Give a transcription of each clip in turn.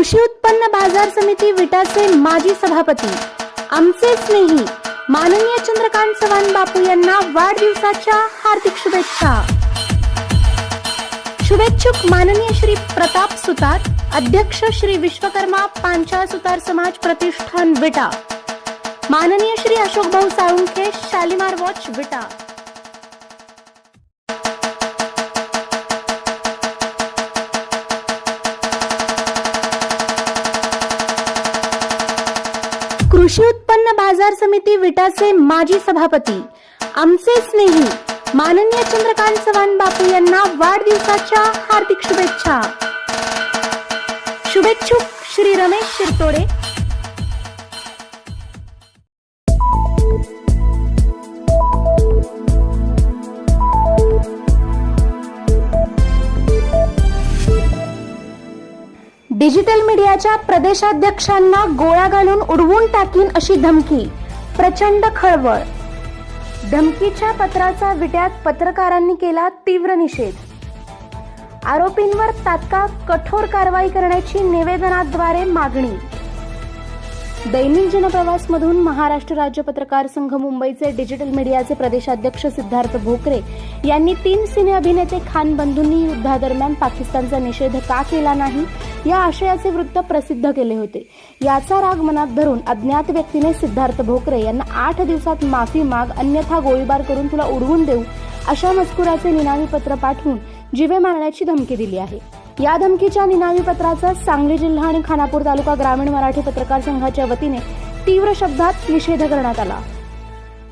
कृषी उत्पन्न बाजार समिती विटाचे माजी सभापती आमचे स्नेही माननीय चंद्रकांत चव्हाण बापू यांना वाढदिवसाच्या हार्दिक शुभेच्छा. शुभेच्छुक माननीय श्री प्रताप सुतार अध्यक्ष श्री विश्वकर्मा पांचाळ सुतार समाज प्रतिष्ठान विटा. माननीय श्री अशोक भाऊ साळुंखे शालिमार वॉच विटा. कृषी उत्पन्न बाजार समिती विटाचे माजी सभापती आमचे स्नेही माननीय चंद्रकांत चव्हाण बापू यांना वाढदिवसाच्या हार्दिक शुभेच्छा. शुभेच्छुक श्री रमेश शिरतोडे. डिजिटल मीडियाच्या प्रदेशाध्यक्षांना गोळ्या घालून उडवून टाकीन अशी धमकी. प्रचंड खळबळ. धमकीच्या पत्राचा विट्यात पत्रकारांनी केला तीव्र निषेध. आरोपींवर तात्काळ कठोर कारवाई करण्याची निवेदनाद्वारे मागणी. दैनिक जनप्रवास मधून महाराष्ट्र राज्य पत्रकार संघ मुंबईचे डिजिटल मीडियाचे प्रदेशाध्यक्ष सिद्धार्थ भोकरे यांनी तीन सिने अभिनेते खान बंधूंनी युद्धादरम्यान पाकिस्तानचा निषेध का केला नाही? या आशयाचे वृत्त प्रसिद्ध केले होते. याचा राग मनात धरून अज्ञात व्यक्तीने सिद्धार्थ भोकरे यांना आठ दिवसात माफी माग अन्यथा गोळीबार करून तुला उडवून देऊ अशा मजकुराचे निनावी पत्र पाठवून जीवे मारण्याची धमकी दिली आहे. या धमकीच्या निनावी पत्राचा सांगली जिल्हा आणि खानापूर तालुका ग्रामीण मराठी पत्रकार संघाच्या वतीने तीव्र शब्दात निषेध करण्यात आला.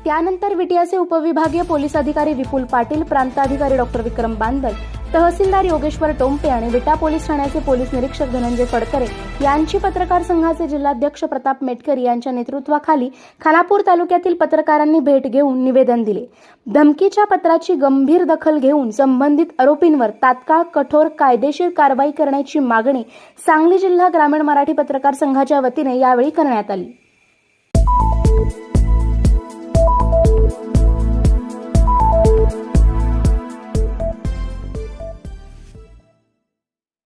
त्यानंतर विटियाचे उपविभागीय पोलीस अधिकारी विपुल पाटील प्रांताधिकारी डॉक्टर विक्रम बांदल तहसीलदार योगेश्वर टोंपे आणि विटा पोलीस ठाण्याचे पोलीस निरीक्षक धनंजय फडकरे यांची पत्रकार संघाचे जिल्हाध्यक्ष प्रताप मेटकरी यांच्या नेतृत्वाखाली खानापूर तालुक्यातील पत्रकारांनी भेट घेऊन निवेदन दिले. धमकीच्या पत्राची गंभीर दखल घेऊन संबंधित आरोपींवर तात्काळ कठोर कायदेशीर कारवाई करण्याची मागणी सांगली जिल्हा ग्रामीण मराठी पत्रकार संघाच्या वतीने यावेळी करण्यात आली.